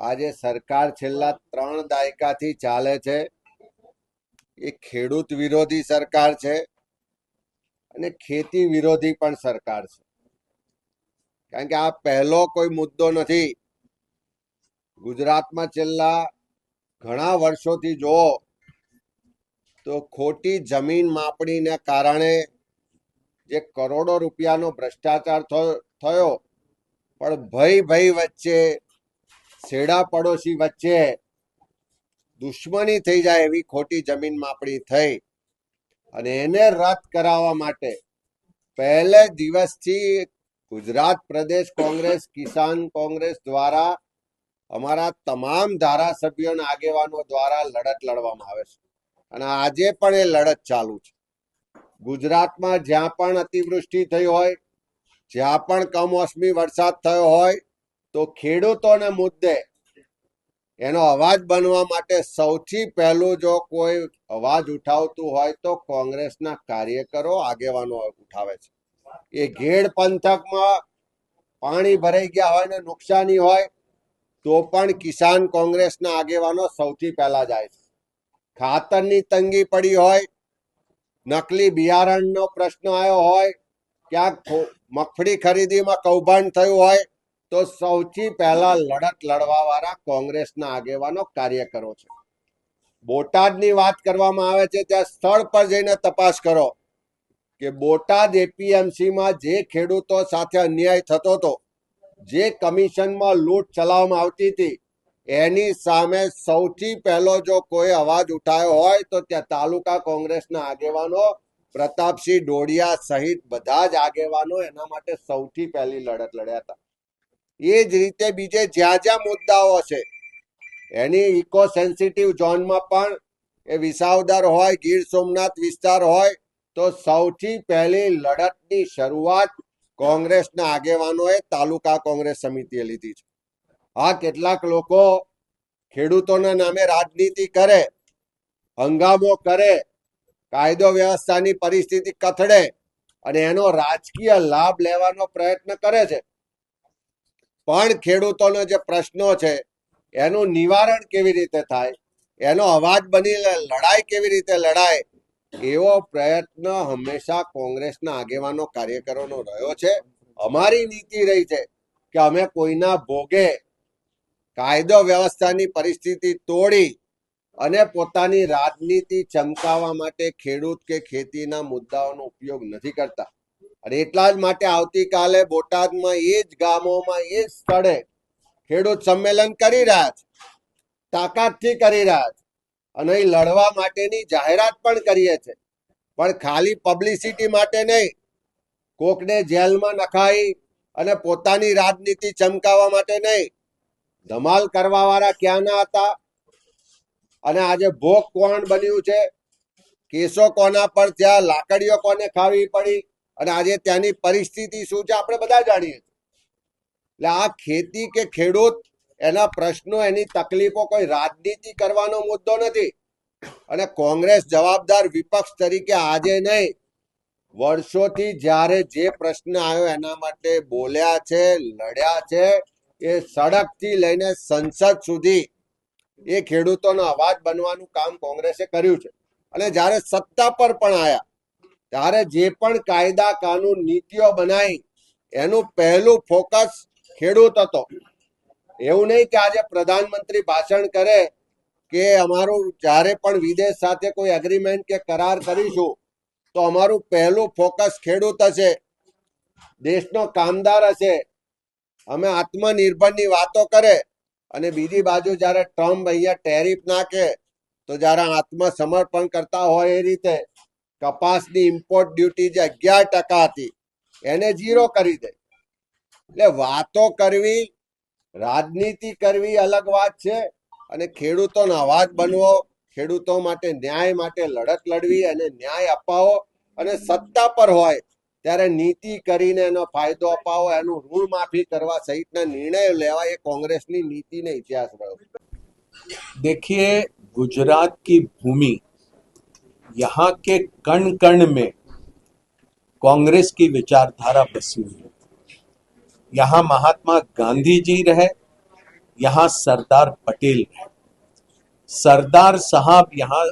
આજે સરકાર છેલ્લા ત્રણ દાયકાથી ચાલે છે. એ ખેડૂત વિરોધી સરકાર છે અને ખેતી વિરોધી પણ સરકાર છે. કારણ કે આ પહેલો કોઈ મુદ્દો નથી. ગુજરાતમાં છેલ્લા ઘણા વર્ષોથી જો તો ખોટી જમીન માપણીને કારણે જે કરોડો રૂપિયાનો ભ્રષ્ટાચાર થયો- પણ ભય ભય વચ્ચે છેડા પડોશી વચ્ચે દુશ્મની થઈ જાય એવી ખોટી જમીન માપણી થઈ. અને એને રદ કરાવવા માટે પહેલે દિવસથી ગુજરાત પ્રદેશ કોંગ્રેસ, કિસાન કોંગ્રેસ દ્વારા અમારા તમામ ધારાસભ્યોના આગેવાનો દ્વારા લડત લડવામાં આવે છે. અને આજે પણ એ લડત ચાલુ છે. ગુજરાતમાં જ્યાં પણ અતિવૃષ્ટિ થઈ હોય, જ્યાં પણ કમોસમી વરસાદ થયો હોય તો ખેડૂતોને મુદ્દે એનો અવાજ બનવા માટે સૌથી પહેલું જો કોઈ અવાજ ઉઠાવતું હોય તો કોંગ્રેસના કાર્યકરો આગેવાનો ઉઠાવે છે. એ ઘેડ પંથકમાં પાણી ભરાઈ ગયા હોય ને નુકસાની હોય, તો પણ કિસાન કોંગ્રેસના આગેવાનો સૌથી પહેલા જાય છે. ખાતરની તંગી પડી હોય, નકલી બિયારણનો પ્રશ્ન આવ્યો હોય, ક્યાંક મગફળી ખરીદીમાં કૌભાંડ થયું હોય તો સૌથી પહેલા લડત લડવા વાળા કોંગ્રેસના આગેવાનો કાર્યકરો છે. બોટાદની વાત કરવામાં આવે છે, ત્યાં સ્થળ પર જઈને તપાસ કરો કે બોટાદ એપીએમસીમાં જે ખેડૂતો સાથે અન્યાય થતો હતો, જે કમિશનમાં લૂંટ ચલાવવામાં આવતી હતી, એની સામે સૌથી પહેલો જો કોઈ અવાજ ઉઠાયો હોય તો ત્યાં તાલુકા કોંગ્રેસના આગેવાનો પ્રતાપસિંહ ડોડિયા સહિત બધા જ આગેવાનો એના માટે સૌથી પહેલી લડત લડ્યા હતા. એ જ રીતે બીજે જ્યાં જ્યાં મુદ્દાઓ છે. એની ઇકો સેન્સિટિવ ઝોનમાં પણ એ વિસાવદર હોય, ગીર સોમનાથ વિસ્તાર હોય, તો સૌથી પહેલી લડતની શરૂઆત કોંગ્રેસના આગેવાનોએ તાલુકા કોંગ્રેસ સમિતિએ લીધી છે. આ કેટલાક લોકો ખેડૂતોના નામે રાજનીતિ કરે, હંગામો કરે, કાયદો વ્યવસ્થાની પરિસ્થિતિ કથડે અને એનો રાજકીય લાભ લેવાનો પ્રયત્ન કરે છે. પણ ખેડૂતોનો જે પ્રશ્નો છે, એનું નિવારણ કેવી રીતે થાય? એનો અવાજ બની લડાઈ કેવી રીતે લડાય? એવો પ્રયત્ન હંમેશા કોંગ્રેસના આગેવાનો કાર્યકરોનો રહ્યો છે. અમારી નીતિ રહી છે કે અમે કોઈના ભોગે કાયદો વ્યવસ્થાની પરિસ્થિતિ તોડી અને પોતાની રાજનીતિ ચમકાવવા માટે ખેડૂત કે ખેતીના મુદ્દાઓનો ઉપયોગ નથી કરતા. અને એટલા જ માટે આવતીકાલે બોટાદમાં એ જ ગામોમાં એ જ સ્થળે ખેડૂત સંમેલન કરી રહ્યા છે, તાકાતથી કરી રહ્યા છે અને અહીં લડવા માટેની જાહેરાત પણ કરીએ છે. પણ ખાલી પબ્લિસિટી માટે નહીં, કોકને જેલમાં નખાઈ અને પોતાની રાજનીતિ ચમકાવવા માટે નહીં, ધમાલ કરવાવાળા ક્યાંના હતા? અને આજે ભોગ કોણ બન્યું છે? કેસો કોના પર થયા? લાકડીઓ કોને ખાવી પડી? અને આજે ત્યાંની પરિસ્થિતિ શું છે આપણે બધા જાણીએ એટલે આ ખેતી કે ખેડૂત, એના પ્રશ્નો, એની તકલીફો કોઈ રાજનીતિ કરવાનો મુદ્દો નથી. અને કોંગ્રેસ જવાબદાર વિપક્ષ તરીકે આજે નહીં, વર્ષોથી જ્યારે જે પ્રશ્ન આવ્યો એના માટે બોલ્યા છે, લડ્યા છે, એ સડકથી લઈને સંસદ સુધી એ ખેડૂતોનો અવાજ બનવાનું કામ કોંગ્રેસે કર્યું છે. અને જ્યારે સત્તા પર પણ આવ્યા ત્યારે જે પણ કાયદા, કાનૂન, નીતિઓ બનાવી એનું પહેલું ફોકસ ખેડૂત હતો. એવું નહીં કે આજે પ્રધાનમંત્રી ભાષણ કરે કે અમારું જ્યારે પણ વિદેશ સાથે કોઈ એગ્રીમેન્ટ કે કરાર કરીશું, તો અમારું પહેલું ફોકસ ખેડૂત હશે. દેશનો કામદાર હશે. અમે આત્મનિર્ભરની વાતો કરે અને બીજી બાજુ જ્યારે ટ્રમ્પ અહીંયા ટેરિફ નાખે, તો જ્યારે આત્મસમર્પણ કરતા હોય એ રીતે કપાસની ઇમ્પોર્ટ ડ્યુટી જે અગિયાર ટકા હતી, એને ઝીરો કરી દે. એટલે વાતો કરવી, રાજનીતિ કરવી અલગ વાત છે અને ખેડૂતોનો અવાજ બનવો, ખેડૂતો માટે ન્યાય માટે લડત લડવી અને ન્યાય અપાવો અને સત્તા પર હોય ત્યારે નીતિ કરીને એનો ફાયદો અપાવો, એનું ઋણ માફી કરવા સહિતના નિર્ણય લેવા એ કોંગ્રેસની નીતિને ઇતિહાસ રહ્યો. દેખીએ ગુજરાત કી ભૂમિ यहाँ के कण कण में कांग्रेस की विचारधारा बसी हुई है। यहाँ महात्मा गांधी जी रहे, यहाँ सरदार पटेल रहे। सरदार साहब यहाँ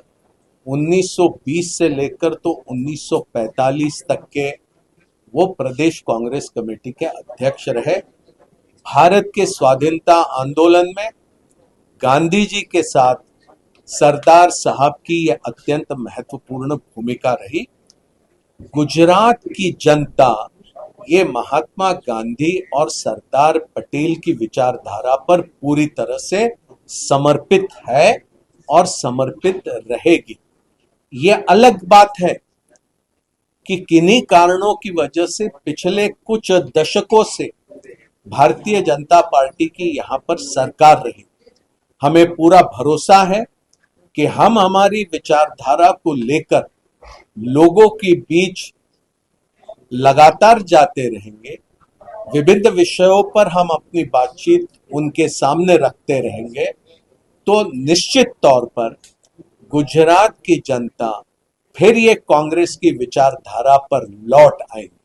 1920 से लेकर तो 1945 तक के वो प्रदेश कांग्रेस कमेटी के अध्यक्ष रहे। भारत के स्वाधीनता आंदोलन में गांधी जी के साथ सरदार साहब की यह अत्यंत महत्वपूर्ण भूमिका रही। गुजरात की जनता, ये महात्मा गांधी और सरदार पटेल की विचारधारा पर पूरी तरह से समर्पित है और समर्पित रहेगी। ये अलग बात है कि किन्हीं कारणों की वजह से पिछले कुछ दशकों से भारतीय जनता पार्टी की यहाँ पर सरकार रही। हमें पूरा भरोसा है कि हम हमारी विचारधारा को लेकर लोगों के बीच लगातार जाते रहेंगे, विभिन्न विषयों पर हम अपनी बातचीत उनके सामने रखते रहेंगे तो निश्चित तौर पर गुजरात की जनता फिर ये कांग्रेस की विचारधारा पर लौट आएगी।